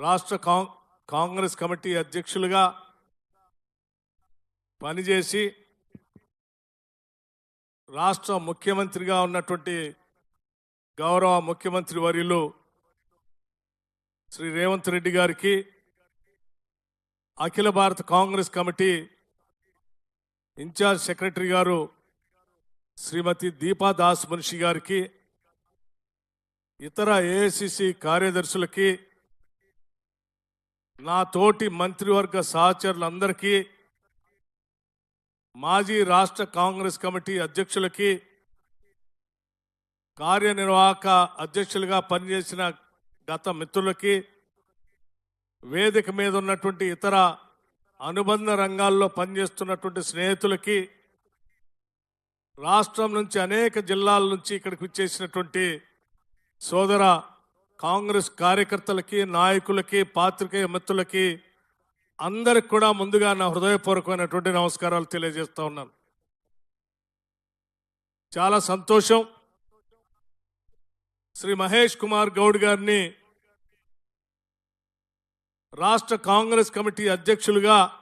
రాష్ట్ర కాం- కాంగ్రెస్ కమిటీ అధ్యక్షులుగా పనిచేసి రాష్ట్ర ముఖ్యమంత్రిగా ఉన్నటువంటి గౌరవ ముఖ్యమంత్రి వర్యులు శ్రీ రేవంత్ రెడ్డి గారికి అఖిల భారత కాంగ్రెస్ కమిటీ ఇన్ఛార్జ్ సెక్రటరీ గారు శ్రీమతి దీపా దాస్ మనిషి గారికి ఇతర ఏఐసిసి కార్యదర్శులకి నా తోటి మంత్రివర్గ సహచరులందరికీ మాజీ రాష్ట్ర కాంగ్రెస్ కమిటీ అధ్యక్షులకి కార్యనిర్వాహక అధ్యక్షులుగా పనిచేసిన గత మిత్రులకి వేదిక మీద ఉన్నటువంటి ఇతర అనుబంధ రంగాల్లో పనిచేస్తున్నటువంటి స్నేహితులకి రాష్ట్రం నుంచి అనేక జిల్లాల నుంచి ఇక్కడికి వచ్చేసినటువంటి సోదర కాంగ్రెస్ కార్యకర్తలకి నాయకులకి పాత్రికేయ మిత్రులకి అందరికి కూడా ముందుగా నా హృదయపూర్వకమైనటువంటి నమస్కారాలు తెలియజేస్తా ఉన్నాను. చాలా సంతోషం. శ్రీ మహేష్ కుమార్ గౌడ్ గారిని రాష్ట్ర కాంగ్రెస్ కమిటీ అధ్యక్షులుగా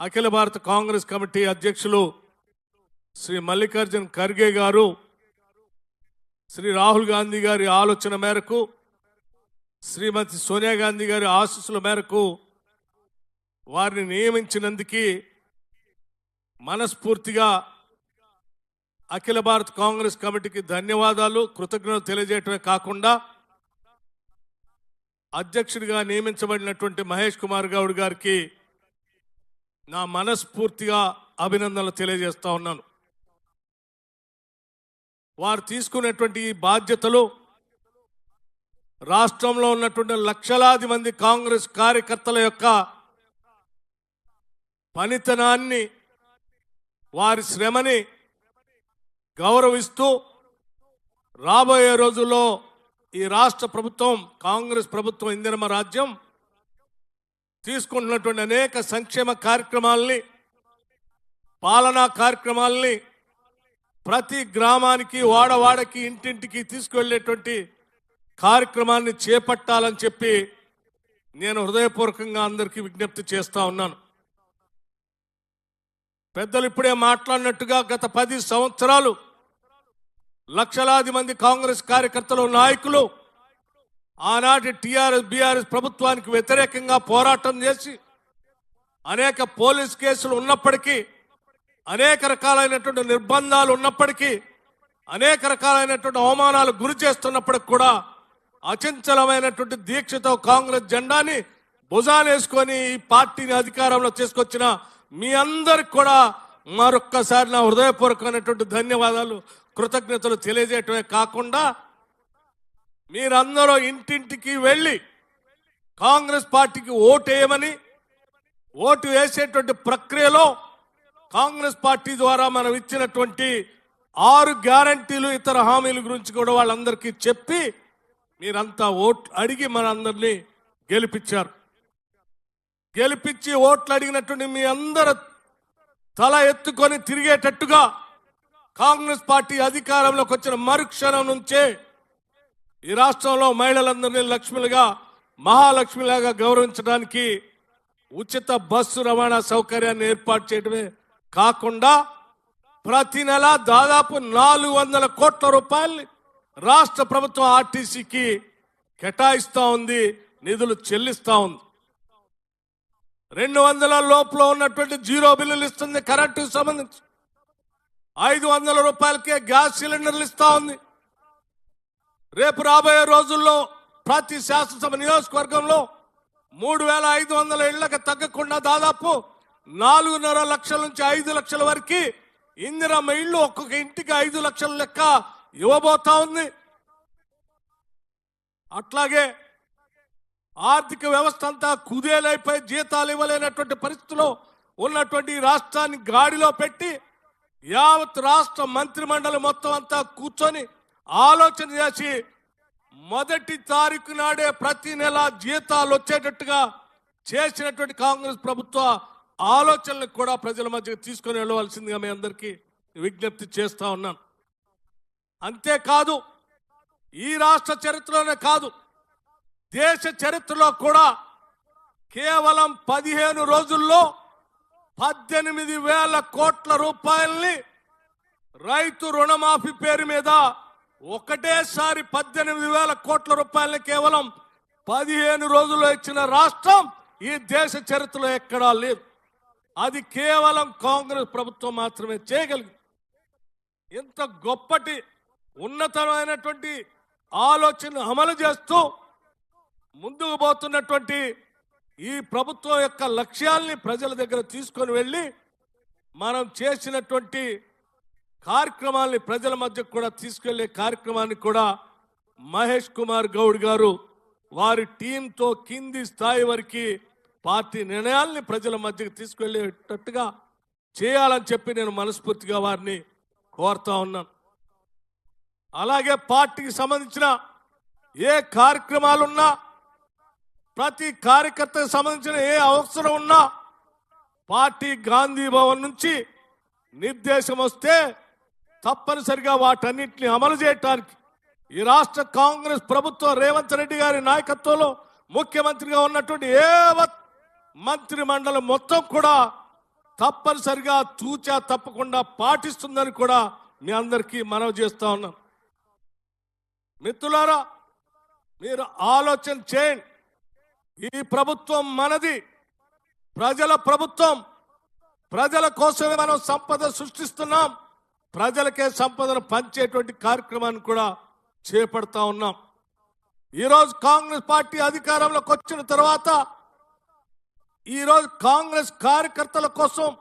అఖిల భారత కాంగ్రెస్ కమిటీ అధ్యక్షులు శ్రీ మల్లికార్జున్ ఖర్గే గారు శ్రీ రాహుల్ గాంధీ గారి ఆలోచన మేరకు శ్రీమతి సోనియా గాంధీ గారి ఆశీస్సుల మేరకు వారిని నియమించినందుకు మనస్ఫూర్తిగా అఖిల భారత్ కాంగ్రెస్ కమిటీకి ధన్యవాదాలు కృతజ్ఞతలు తెలియజేయటమే కాకుండా అధ్యక్షుడిగా నియమించబడినటువంటి మహేష్ కుమార్ గౌడ్ గారికి నా మనస్ఫూర్తిగా అభినందనలు తెలియజేస్తా ఉన్నాను. వారు తీసుకునేటువంటి ఈ బాధ్యతలు రాష్ట్రంలో ఉన్నటువంటి లక్షలాది మంది కాంగ్రెస్ కార్యకర్తల యొక్క పనితనాన్ని వారి శ్రమని గౌరవిస్తూ రాబోయే రోజుల్లో ఈ రాష్ట్ర ప్రభుత్వం కాంగ్రెస్ ప్రభుత్వం ఇందిరమ రాజ్యం తీసుకుంటున్నటువంటి అనేక సంక్షేమ కార్యక్రమాల్ని పాలనా కార్యక్రమాల్ని ప్రతి గ్రామానికి వాడవాడకి ఇంటింటికి తీసుకువెళ్ళేటువంటి కార్యక్రమాన్ని చేపట్టాలని చెప్పి నేను హృదయపూర్వకంగా అందరికీ విజ్ఞప్తి చేస్తా ఉన్నాను. పెద్దలు ఇప్పుడే మాట్లాడినట్టుగా గత పది సంవత్సరాలు లక్షలాది మంది కాంగ్రెస్ కార్యకర్తలు నాయకులు ఆనాటి టీఆర్ఎస్ బీఆర్ఎస్ ప్రభుత్వానికి వ్యతిరేకంగా పోరాటం చేసి అనేక పోలీస్ కేసులు ఉన్నప్పటికీ అనేక రకాలైనటువంటి నిర్బంధాలు ఉన్నప్పటికీ అనేక రకాలైనటువంటి అవమానాలు గురి చేస్తున్నప్పటికి కూడా అచంచలమైనటువంటి దీక్షతో కాంగ్రెస్ జెండాని భుజానేసుకొని ఈ పార్టీని అధికారంలో తీసుకొచ్చిన మీ అందరికి కూడా మరొక్కసారి నా హృదయపూర్వకమైనటువంటి ధన్యవాదాలు కృతజ్ఞతలు తెలియజేయటమే కాకుండా మీరందరూ ఇంటింటికి వెళ్ళి కాంగ్రెస్ పార్టీకి ఓటు వేయమని ఓటు వేసేటువంటి ప్రక్రియలో కాంగ్రెస్ పార్టీ ద్వారా మనం ఇచ్చినటువంటి ఆరు గ్యారంటీలు ఇతర హామీల గురించి కూడా వాళ్ళందరికీ చెప్పి మీరంతా ఓట్ అడిగి మనందరినీ గెలిపించారు. గెలిపించి ఓట్లు అడిగినటువంటి మీ అందరు తల ఎత్తుకొని తిరిగేటట్టుగా కాంగ్రెస్ పార్టీ అధికారంలోకి వచ్చిన మరుక్షణం నుంచే ఈ రాష్ట్రంలో మహిళలందరినీ లక్ష్మిలుగా మహాలక్ష్మిలాగా గౌరవించడానికి ఉచిత బస్సు రవాణా సౌకర్యాన్ని ఏర్పాటు చేయడమే కాకుండా ప్రతి నెల దాదాపు నాలుగు వందల కోట్ల రూపాయలు రాష్ట్ర ప్రభుత్వం ఆర్టీసీకి కేటాయిస్తా ఉంది నిధులు చెల్లిస్తా ఉంది. రెండు వందల లోపల ఉన్నటువంటి జీరో బిల్లులు ఇస్తుంది కరెంటుకు సంబంధించి. ఐదు వందల రూపాయలకే గ్యాస్ సిలిండర్లు ఇస్తా ఉంది. రేపు రాబోయే రోజుల్లో ప్రతి శాసనసభ నియోజకవర్గంలో మూడు వేల ఐదు వందల ఇళ్ళకు తగ్గకుండా దాదాపు నాలుగున్నర లక్షల నుంచి ఐదు లక్షల వరకు ఇందిరమ్మ ఇళ్ళు ఒక్కొక్క ఇంటికి ఐదు లక్షల లెక్క ఇవ్వబోతా ఉంది. అట్లాగే ఆర్థిక వ్యవస్థ అంతా కుదేలైపోయి జీతాలు ఇవ్వలేనటువంటి పరిస్థితిలో ఉన్నటువంటి రాష్ట్రాన్ని గాడిలో పెట్టి యావత్ రాష్ట్ర మంత్రిమండలి మొత్తం అంతా కూర్చొని ఆలోచన చేసి మొదటి తారీఖు నాడే ప్రతి నెల జీతాలు వచ్చేటట్టుగా చేసినటువంటి కాంగ్రెస్ ప్రభుత్వ ఆలోచనలకు కూడా ప్రజల మధ్య తీసుకొని వెళ్ళవలసిందిగా మీ అందరికీ విజ్ఞప్తి చేస్తా ఉన్నాను. అంతేకాదు ఈ రాష్ట్ర చరిత్రలోనే కాదు దేశ చరిత్రలో కూడా కేవలం పదిహేను రోజుల్లో పద్దెనిమిది వేల కోట్ల రూపాయల్ని రైతు రుణమాఫీ పేరు మీద ఒకటేసారి పద్దెనిమిది వేల కోట్ల రూపాయలని కేవలం పదిహేను రోజుల్లో ఇచ్చిన రాష్ట్రం ఈ దేశ చరిత్రలో ఎక్కడా లేదు. అది కేవలం కాంగ్రెస్ ప్రభుత్వం మాత్రమే చేయగలిగింది ఇంత గొప్పటి ఉన్నతమైనటువంటి ఆలోచన అమలు చేస్తూ ముందుకు పోతున్నటువంటి ఈ ప్రభుత్వం యొక్క లక్ష్యాల్ని ప్రజల దగ్గర తీసుకొని వెళ్ళి మనం చేసినటువంటి కార్యక్రమాల్ని ప్రజల మధ్య కూడా తీసుకెళ్ళే కార్యక్రమాన్ని కూడా మహేష్ కుమార్ గౌడ్ గారు వారి టీంతో కింది స్థాయి వరకు పార్టీ నిర్ణయాల్ని ప్రజల మధ్యకి తీసుకెళ్ళేటట్టుగా చేయాలని చెప్పి నేను మనస్ఫూర్తిగా వారిని కోరుతా ఉన్నాను. అలాగే పార్టీకి సంబంధించిన ఏ కార్యక్రమాలున్నా ప్రతి కార్యకర్తకు సంబంధించిన ఏ అవసరం ఉన్నా పార్టీ గాంధీ భవన్ నుంచి నిర్దేశం వస్తే తప్పనిసరిగా వాటన్నిటిని అమలు చేయటానికి ఈ రాష్ట్ర కాంగ్రెస్ ప్రభుత్వం రేవంత్ రెడ్డి గారి నాయకత్వంలో ముఖ్యమంత్రిగా ఉన్నటువంటి ఏ మంత్రి మండలం మొత్తం కూడా తప్పనిసరిగా తూచా తప్పకుండా పాటిస్తుందని కూడా మీ అందరికీ మనవి చేస్తా ఉన్నాం. మిత్రులారా మీరు ఆలోచన చేయండి. ఈ ప్రభుత్వం మనది. ప్రజల ప్రభుత్వం. ప్రజల కోసమే మనం సంపద సృష్టిస్తున్నాం. ప్రజలకే సంపదను పంచేటువంటి కార్యక్రమాన్ని కూడా చేపడతా ఉన్నాం. ఈరోజు కాంగ్రెస్ పార్టీ అధికారంలోకి వచ్చిన తర్వాత ఈరోజు కాంగ్రెస్ కార్యకర్తల కోసం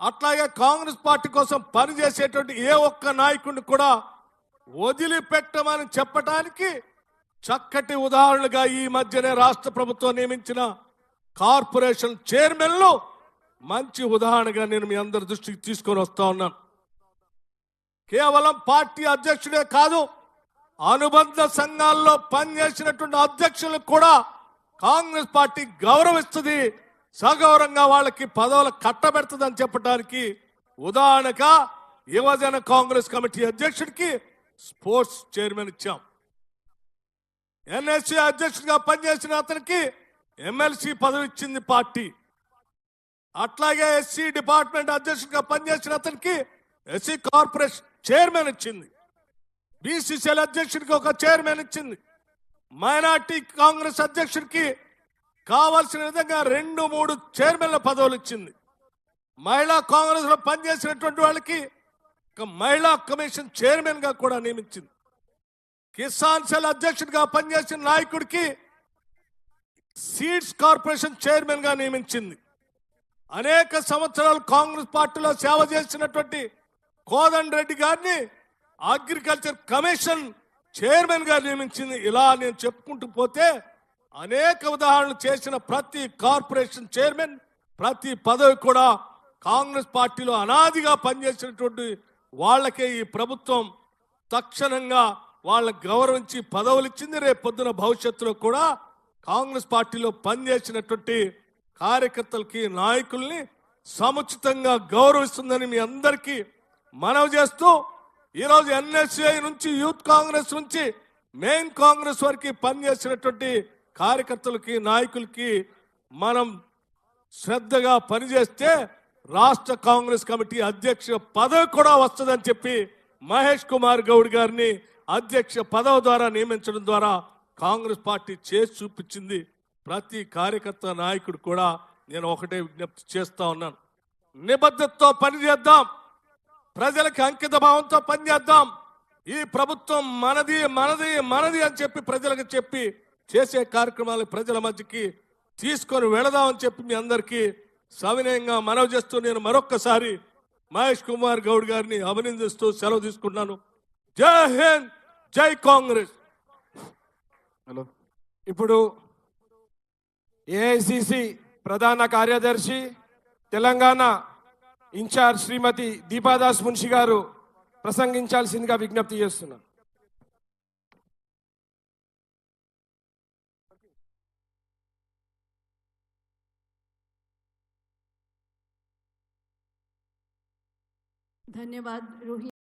అట్లాగే కాంగ్రెస్ పార్టీ కోసం పనిచేసేటువంటి ఏ ఒక్క నాయకుడిని కూడా వదిలిపెట్టమని చెప్పటానికి చక్కటి ఉదాహరణగా ఈ మధ్యనే రాష్ట్ర ప్రభుత్వం నియమించిన కార్పొరేషన్ చైర్మన్లు మంచి ఉదాహరణగా నేను మీ అందరి దృష్టికి తీసుకొని వస్తా ఉన్నాను. కేవలం పార్టీ అధ్యక్షుడే కాదు అనుబంధ సంఘాల్లో పనిచేసినటువంటి అధ్యక్షులకు కూడా కాంగ్రెస్ పార్టీ గౌరవిస్తుంది సగౌరవంగా వాళ్ళకి పదవులు కట్టబెడుతుందని చెప్పడానికి ఉదాహరణగా యువజన కాంగ్రెస్ కమిటీ అధ్యక్షుడికి స్పోర్ట్స్ చైర్మన్ ఇచ్చాం. ఎన్ఎస్సీ అధ్యక్షుడిగా పనిచేసిన అతనికి ఎమ్మెల్సీ పదవి ఇచ్చింది పార్టీ. అట్లాగే ఎస్సీ డిపార్ట్మెంట్ అధ్యక్షుడిగా పనిచేసిన అతనికి ఎస్సీ కార్పొరేషన్ చైర్మన్ ఇచ్చింది. బీసీసీఎల్ అధ్యక్షుడికి ఒక చైర్మన్ ఇచ్చింది. మైనార్టీ కాంగ్రెస్ అధ్యక్షుడికి కావాల్సిన విధంగా రెండు మూడు చైర్మన్ల పదవులు ఇచ్చింది. మహిళా కాంగ్రెస్లో పనిచేసినటువంటి వాళ్ళకి ఒక మహిళా కమిషన్ చైర్మన్గా కూడా నియమించింది. కిసాన్ సెల్ అధ్యక్షుడిగా పనిచేసిన నాయకుడికి సీడ్స్ కార్పొరేషన్ చైర్మన్గా నియమించింది. అనేక సంవత్సరాలు కాంగ్రెస్ పార్టీలో సేవ చేసినటువంటి కోదండ్ రెడ్డి గారిని అగ్రికల్చర్ కమిషన్ చైర్మన్గా నియమించింది. ఇలా నేను చెప్పుకుంటూ పోతే అనేక ఉదాహరణలు చేసిన ప్రతి కార్పొరేషన్ చైర్మన్ ప్రతి పదవి కూడా కాంగ్రెస్ పార్టీలో అనాదిగా పనిచేసినటువంటి వాళ్ళకే ఈ ప్రభుత్వం తక్షణంగా వాళ్ళ గౌరవించి పదవులు ఇచ్చింది రేపు పొద్దున భవిష్యత్తులో కూడా కాంగ్రెస్ పార్టీలో పనిచేసినటువంటి కార్యకర్తలకి నాయకుల్ని సముచితంగా గౌరవిస్తుందని మీ అందరికీ మనవి చేస్తూ ఈరోజు ఎన్ఎస్ఏ నుంచి యూత్ కాంగ్రెస్ నుంచి మెయిన్ కాంగ్రెస్ వరకు పనిచేసినటువంటి కార్యకర్తలకి నాయకులకి మనం శ్రద్ధగా పనిచేస్తే రాష్ట్ర కాంగ్రెస్ కమిటీ అధ్యక్ష పదవి కూడా వస్తుందని చెప్పి మహేష్ కుమార్ గౌడ్ గారిని అధ్యక్ష పదవి ద్వారా నియమించడం ద్వారా కాంగ్రెస్ పార్టీ చేసి చూపించింది. ప్రతి కార్యకర్త నాయకుడు కూడా నేను ఒకటే విజ్ఞప్తి చేస్తా ఉన్నాను. నిబద్ధతతో పనిచేద్దాం. ప్రజలకు అంకిత భావంతో పనిచేద్దాం. ఈ ప్రభుత్వం మనది మనది మనది అని చెప్పి ప్రజలకు చెప్పి చేసే కార్యక్రమాలు ప్రజల మధ్యకి తీసుకొని వెళదామని చెప్పి మీ అందరికీ సవినయంగా మనవి చేస్తూ నేను మరొక్కసారి మహేష్ కుమార్ గౌడ్ గారిని అభినందిస్తూ సెలవు తీసుకుంటున్నాను. జై హింద్ జై కాంగ్రెస్. హలో. ఇప్పుడు ఏఐసిసి ప్రధాన కార్యదర్శి తెలంగాణ ఇన్ఛార్జ్ శ్రీమతి దీపాదాస్ మున్షి గారు ప్రసంగించాల్సిందిగా విజ్ఞప్తి చేస్తున్నా ధన్యవాద్ రోహిత్